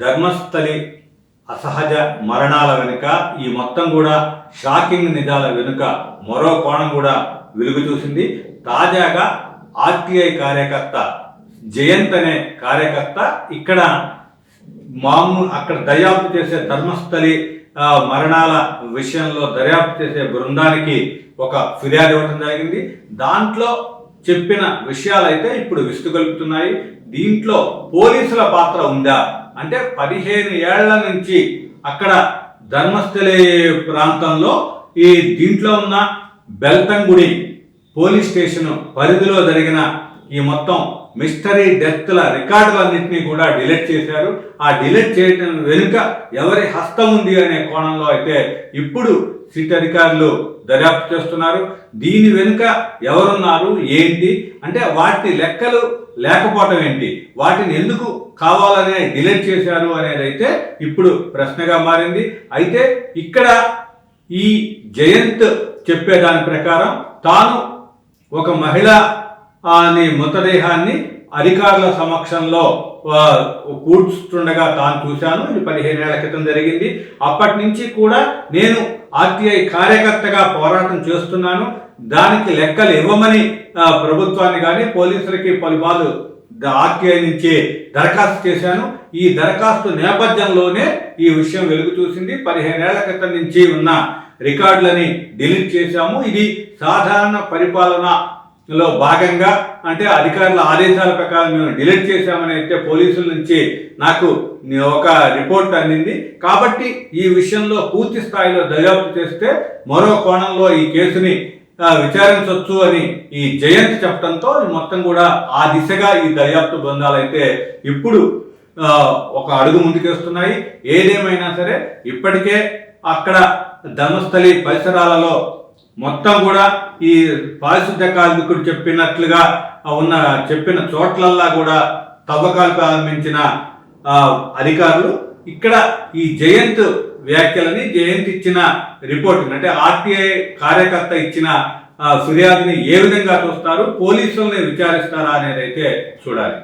ధర్మస్థలి అసహజ మరణాల వెనుక ఈ మొత్తం కూడా షాకింగ్ నిజాల వెనుక మరో కోణం కూడా వెలుగు చూసింది. తాజాగా ఆర్టీఐ కార్యకర్త జయంత్ అనే కార్యకర్త ఇక్కడ మామూలు అక్కడ దర్యాప్తు చేసే ధర్మస్థలి మరణాల విషయంలో దర్యాప్తు చేసే బృందానికి ఒక ఫిర్యాదు ఇవ్వడం జరిగింది. దాంట్లో చెప్పిన విషయాలైతే ఇప్పుడు విస్తుగలుపుతున్నాయి దీంట్లో పోలీసుల పాత్ర ఉందా? అంటే పదిహేను ఏళ్ళ నుంచి అక్కడ ధర్మస్థలి ప్రాంతంలో ఈ దీంట్లో ఉన్న బెల్తంగుడి పోలీస్ స్టేషన్ పరిధిలో జరిగిన ఈ మొత్తం మిస్టరీ డెత్ల రికార్డులన్నింటినీ కూడా డిలీట్ చేశారు. ఆ డిలీట్ చేయటం వెనుక ఎవరి హస్తం ఉంది అనే కోణంలో అయితే ఇప్పుడు సిట్ అధికారులు దర్యాప్తు చేస్తున్నారు. దీని వెనుక ఎవరున్నారు? ఏంటి? అంటే వాటి లెక్కలు లేకపోవటం ఏంటి? వాటిని ఎందుకు కావాలనే డిలీట్ చేశారు అనేది అయితే ఇప్పుడు ప్రశ్నగా మారింది. అయితే ఇక్కడ ఈ జయంత్ చెప్పేదాని ప్రకారం తాను ఒక మహిళ అని మృతదేహాన్ని అధికారుల సమక్షంలో కూర్చుండగా తాను చూశాను. ఇది పదిహేను ఏళ్ళ క్రితం జరిగింది. అప్పటి నుంచి కూడా నేను ఆర్టీఐ కార్యకర్తగా పోరాటం చేస్తున్నాను. దానికి లెక్కలు ఇవ్వమని ప్రభుత్వాన్ని కానీ పోలీసులకి పలుమార్లు ఆర్టీఐ నుంచి దరఖాస్తు చేశాను. ఈ దరఖాస్తు నేపథ్యంలోనే ఈ విషయం వెలుగు చూసింది. పదిహేనేళ్ళ క్రితం నుంచి ఉన్న రికార్డులని డిలీట్ చేశాము. ఇది సాధారణ పరిపాలన లో భాగంగా అంటే అధికారుల ఆదేశాల ప్రకారం మేము డిలీట్ చేశామని అయితే పోలీసుల నుంచి నాకు ఒక రిపోర్ట్ అందింది. కాబట్టి ఈ విషయంలో పూర్తి స్థాయిలో దర్యాప్తు చేస్తే మరో కోణంలో ఈ కేసుని విచారించవచ్చు అని ఈ జయంత్ చెప్పడంతో మొత్తం కూడా ఆ దిశగా ఈ దర్యాప్తు బృందాలు అయితే ఇప్పుడు ఒక అడుగు ముందుకేస్తున్నాయి. ఏదేమైనా సరే ఇప్పటికే అక్కడ ధర్మస్థలి పరిసరాలలో మొత్తం కూడా ఈ పారిశుద్ధ కార్మికుడు చెప్పినట్లుగా ఉన్న చెప్పిన చోట్లల్లా కూడా తవ్వకాలు ప్రారంభించిన అధికారులు ఇక్కడ ఈ జయంత్ వ్యాఖ్యలని జయంత్ ఇచ్చిన రిపోర్ట్ అంటే ఆర్టీఐ కార్యకర్త ఇచ్చిన ఫిర్యాదుని ఏ విధంగా చూస్తారు పోలీసుల్ని విచారిస్తారా అనేది అయితే చూడాలి.